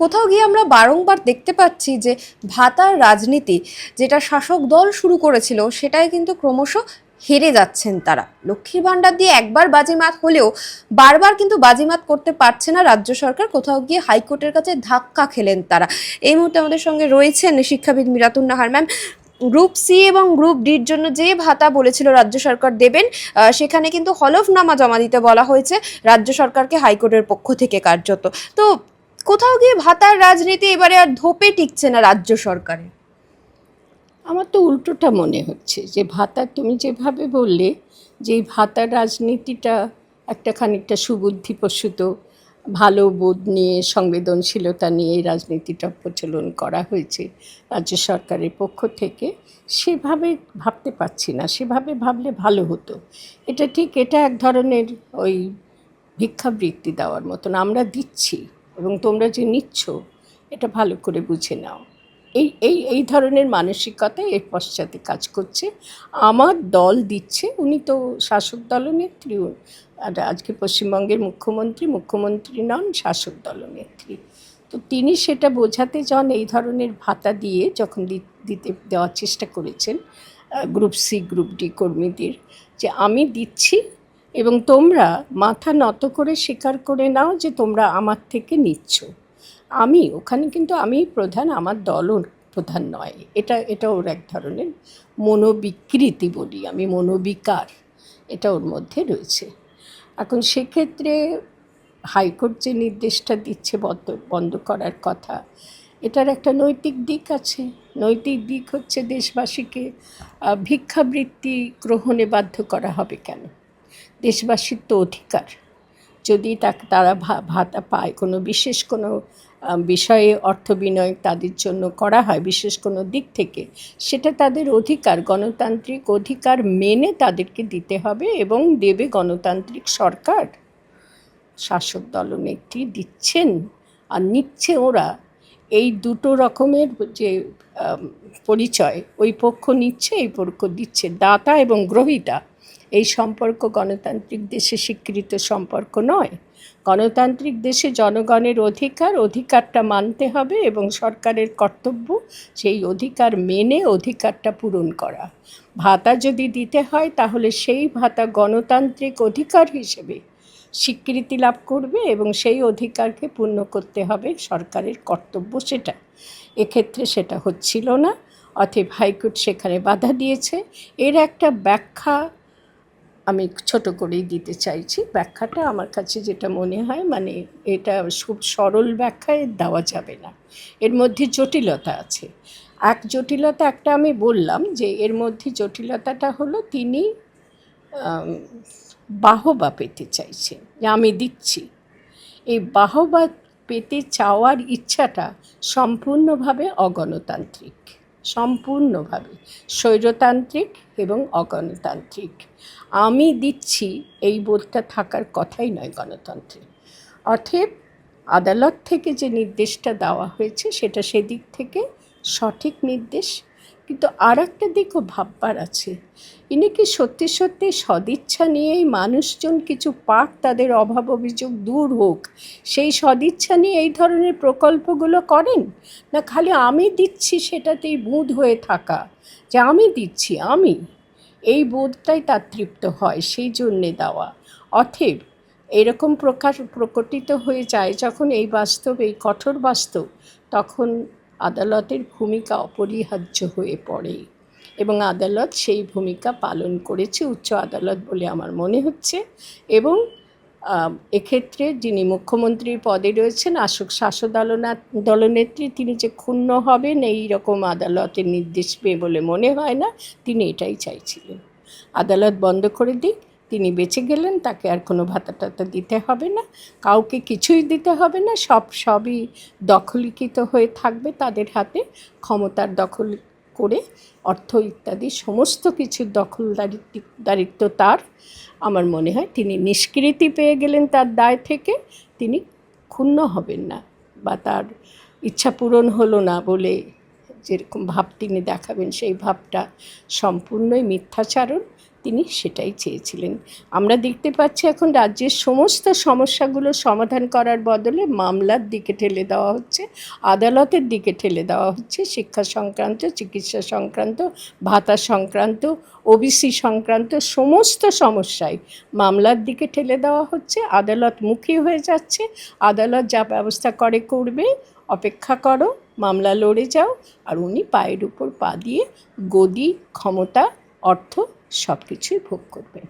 কোথাও গিয়ে আমরা বারংবার দেখতে পাচ্ছি যে ভাতার রাজনীতি যেটা শাসক দল শুরু করেছিল, সেটাই কিন্তু ক্রমশ হেরে যাচ্ছেন তারা। লক্ষ্মীর ভাণ্ডার দিয়ে একবার বাজিমাত হলেও বারবার কিন্তু বাজিমাত করতে পারছে না রাজ্য সরকার। কোথাও গিয়ে হাইকোর্টের কাছে ধাক্কা খেলেন তারা। এই মুহূর্তে আমাদের সঙ্গে রয়েছেন শিক্ষাবিদ Miratun Nahar ma'am. Group C এবং গ্রুপ ডির জন্য যে ভাতা বলেছিল রাজ্য সরকার দেবেন সেখানে কিন্তু হলফনামা জমা দিতে বলা হয়েছে। রাজ্য সরকারকে হাইকোর্টের পক্ষ থেকে কার্যত। তো কোথাও গিয়ে ভাতার রাজনীতি এবারে আর ধোপে টিকছে না রাজ্য সরকারের। আমার তো উল্টোটা মনে হচ্ছে যে ভাতা, তুমি যেভাবে বললে যে এই ভাতার রাজনীতিটা একটা খানিকটা সুবুদ্ধিপ্রসূত, ভালো বোধ নিয়ে, সংবেদনশীলতা নিয়ে এই রাজনীতিটা প্রচলন করা হয়েছে রাজ্য সরকারের পক্ষ থেকে, সেভাবে ভাবতে পারছি না। সেভাবে ভাবলে ভালো হতো। এটা ঠিক, এটা এক ধরনের ওই ভিক্ষাবৃত্তি দেওয়ার মতন আমরা দিচ্ছি। এবং তোমরা যে নিচ্ছ, এটা ভালো করে বুঝে নাও। এই এই এই ধরনের মানসিকতা এর পশ্চাতে কাজ করছে। আমার দল দিচ্ছে, উনি তো শাসক দলনেত্রী আর আজকে পশ্চিমবঙ্গের মুখ্যমন্ত্রী মুখ্যমন্ত্রী নন, শাসক দলনেত্রী তো তিনি সেটা বোঝাতে যান এই ধরনের ভাতা দিয়ে যখন দিতে দেওয়ার চেষ্টা করেছেন গ্রুপ সি, গ্রুপ ডি কর্মীদের, যে আমি দিচ্ছি এবং তোমরা মাথা নত করে স্বীকার করে নাও যে তোমরা আমার থেকে নিচ্ছ। আমি, ওখানে কিন্তু আমি প্রধান, আমার দলও প্রধান নয়। এটা এটা ওর এক ধরনের মনোবিকৃতি বলি আমি, মনোবিকার এটা ওর মধ্যে রয়েছে। এখন সেক্ষেত্রে হাইকোর্ট যে নির্দেশটা দিচ্ছে বন্ধ বন্ধ করার কথা, এটার একটা নৈতিক দিক আছে। নৈতিক দিক হচ্ছে দেশবাসীকে ভিক্ষাবৃত্তি গ্রহণে বাধ্য করা হবে কেন? দেশবাসীর তো অধিকার। যদি তাকে তারা ভাতা পায়, কোনো বিশেষ কোনো বিষয়ে অর্থ বিনয় তাদের জন্য করা হয়, বিশেষ কোনো দিক থেকে, সেটা তাদের অধিকার, গণতান্ত্রিক অধিকার মেনে তাদেরকে দিতে হবে এবং দেবে গণতান্ত্রিক সরকার। শাসক দলনেত্রী দিচ্ছেন আর নিচ্ছে ওরা। এই দুটো রকমের যে পরিচয়, ওই পক্ষ নিচ্ছে, এই পক্ষ দিচ্ছে, দাতা এবং গ্রহিতা। এই সম্পর্ক গণতান্ত্রিক দেশে স্বীকৃত সম্পর্ক নয়। গণতান্ত্রিক দেশে জনগণের অধিকার, অধিকারটা মানতে হবে এবং সরকারের কর্তব্য সেই অধিকার মেনে অধিকারটা পূরণ করা। ভাতা যদি দিতে হয় তাহলে সেই ভাতা গণতান্ত্রিক অধিকার হিসেবে স্বীকৃতি লাভ করবে এবং সেই অধিকারকে পূর্ণ করতে হবে সরকারের কর্তব্য সেটা। এক্ষেত্রে সেটা হচ্ছিল না। অতএব হাইকোর্ট সেখানে বাধা দিয়েছে। এর একটা ব্যাখ্যা আমি ছোট করেই দিতে চাইছি। ব্যাখ্যাটা আমার কাছে যেটা মনে হয় মানে এটা খুব সরল ব্যাখ্যায় দেওয়া যাবে না। এর মধ্যে জটিলতা আছে। এক জটিলতা একটা আমি বললাম যে, এর মধ্যে জটিলতাটা হলো তিনি বাহবা পেতে চাইছেন, যে আমি দিচ্ছি। এই বাহবা পেতে চাওয়ার ইচ্ছাটা সম্পূর্ণভাবে অগণতান্ত্রিক। সম্পূর্ণভাবে স্বৈরতান্ত্রিক এবং অগণতান্ত্রিক। আমি দিচ্ছি এই বোধটা থাকার কথাই নয় গণতন্ত্রে। অথব আদালত থেকে যে নির্দেশটা দেওয়া হয়েছে, সেটা সেদিক থেকে সঠিক নির্দেশ কিন্তু আর একটা দিকও ভাববার আছে। ইনি কি সত্যি সত্যি সদিচ্ছা নিয়েই মানুষজন কিছু পাক তাদের অভাব অভিযোগ দূর হোক, সেই সদিচ্ছা নিয়ে এই ধরনের প্রকল্পগুলো করেন? না খালি আমি দিচ্ছি সেটাতেই বুধ হয়ে থাকা? যে আমি দিচ্ছি, আমি? এই বোধটাই তার তৃপ্ত হয়, সেই জন্যে দেওয়া। অথেব এরকম প্রকাশ প্রকটিত হয়ে যায় যখন এই বাস্তব, এই কঠোর বাস্তব, তখন আদালতের ভূমিকা অপরিহার্য হয়ে পড়ে এবং আদালত সেই ভূমিকা পালন করেছে উচ্চ আদালত বলে আমার মনে হচ্ছে এবং এক্ষেত্রে যিনি মুখ্যমন্ত্রীর পদে রয়েছেন আশোক শাসক দলনা দলনেত্রী, তিনি যে ক্ষুণ্ণ হবেন এই রকম আদালতের নির্দেশ পেয়ে বলে মনে হয় না, তিনি এটাই চাইছিলেন। আদালত বন্ধ করে দিক তিনি বেঁচে গেলেন, তাকে আর কোনো ভাতা টাতা দিতে হবে না, কাউকে কিছুই দিতে হবে না, সব, সবই দখলীকৃত হয়ে থাকবে তাদের হাতে। ক্ষমতার দখল করে অর্থ ইত্যাদি সমস্ত কিছুর দখলদারিত্ব দারিত্ব তার। আমার মনে হয় তিনি নিষ্কৃতি পেয়ে গেলেন তার দায় থেকে, তিনি ক্ষুণ্ণ হবেন না বা তার ইচ্ছা পূরণ হলো না বলে যেরকম ভাব তিনি দেখাবেন, সেই ভাবটা সম্পূর্ণই মিথ্যাচারণ। তিনি সেটাই চেয়েছিলেন। আমরা দেখতে পাচ্ছি এখন রাজ্যের সমস্ত সমস্যাগুলো সমাধান করার বদলে মামলার দিকে ঠেলে দেওয়া হচ্ছে, আদালতের দিকে ঠেলে দেওয়া হচ্ছে, শিক্ষা সংক্রান্ত, চিকিৎসা সংক্রান্ত, ভাতা সংক্রান্ত ওবিসি সংক্রান্ত সমস্ত সমস্যায় মামলার দিকে ঠেলে দেওয়া হচ্ছে, আদালত মুখী হয়ে যাচ্ছে, আদালত যা ব্যবস্থা করে করবে, অপেক্ষা করো, মামলা লড়ে যাও, আর উনি পায়ের উপর পা দিয়ে গদি, ক্ষমতা, অর্থ সব কিছুই ভোগ করবে।